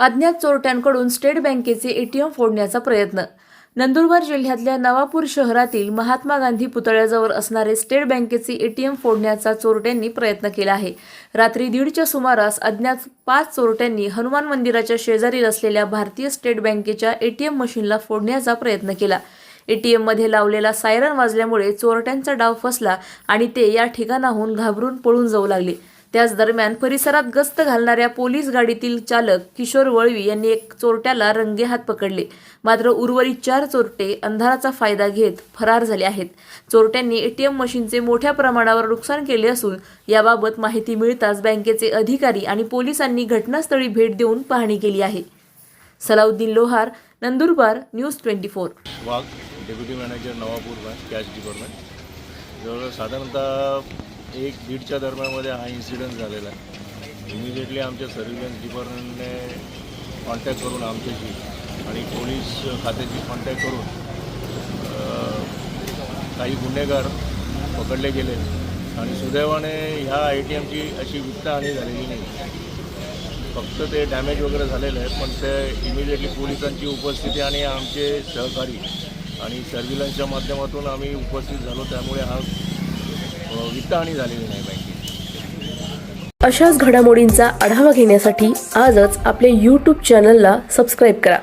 अज्ञात चोरट्यांकडून स्टेट बँकेचे एटीएम फोडण्याचा प्रयत्न. नंदुरबार जिल्ह्यातल्या नवापूर शहरातील महात्मा गांधी पुतळ्याजवळ असणारे स्टेट बँकेचे एटीएम फोडण्याचा चोरट्यांनी प्रयत्न केला आहे. रात्री दीडच्या सुमारास अज्ञात पाच चोरट्यांनी हनुमान मंदिराच्या शेजारी असलेल्या भारतीय स्टेट बँकेच्या एटीएम मशीनला फोडण्याचा प्रयत्न केला. एटीएममध्ये लावलेला सायरन वाजल्यामुळे चोरट्यांचा डाव फसला आणि ते या ठिकाणाहून घाबरून पळून जाऊ लागले. त्याच दरम्यान परिसरात गस्त घालणाऱ्या पोलीस गाडीतील चालक किशोर वळवी यांनी एक चोरट्याला रंगेहात पकडले. मात्र उर्वरित चार चोरटे अंधाराचा फायदा घेत फरार झाले आहेत. चोरट्यांनी एटीएम मशीनचे मोठ्या प्रमाणावर नुकसान केले असून याबाबत माहिती मिळताच बँकेचे अधिकारी आणि पोलिसांनी घटनास्थळी भेट देऊन पाहणी केली आहे. Salauddin Lohar Nandurbar news twenty four. Wagh deputy manager Navapur cash department. जवळ साधारणतः एक दीडच्या दरम्यानमध्ये हा इन्सिडेंट झालेला आहे. इमिजिएटली आमच्या सर्व्हिलन्स डिपार्टमेंटने कॉन्टॅक्ट करून आमच्याशी आणि पोलीस खात्याशी कॉन्टॅक्ट करून काही गुन्हेगार पकडले गेले. आणि सुदैवाने ह्या ए टी एमची अशी वित्तहानी झालेली नाही. फक्त ते डॅमेज वगैरे झालेलं आहे पण ते इमिजिएटली पोलिसांची उपस्थिती आणि आमचे सहकारी आणि सर्व्हिलन्सच्या माध्यमातून आम्ही उपस्थित झालो. त्यामुळे हा वित्तहानी झालेली नाही बँकेची अशाच घडामोडींचा आढावा घेण्यासाठी आजच आपल्या यूट्यूब चॅनलला सबस्क्राईब करा.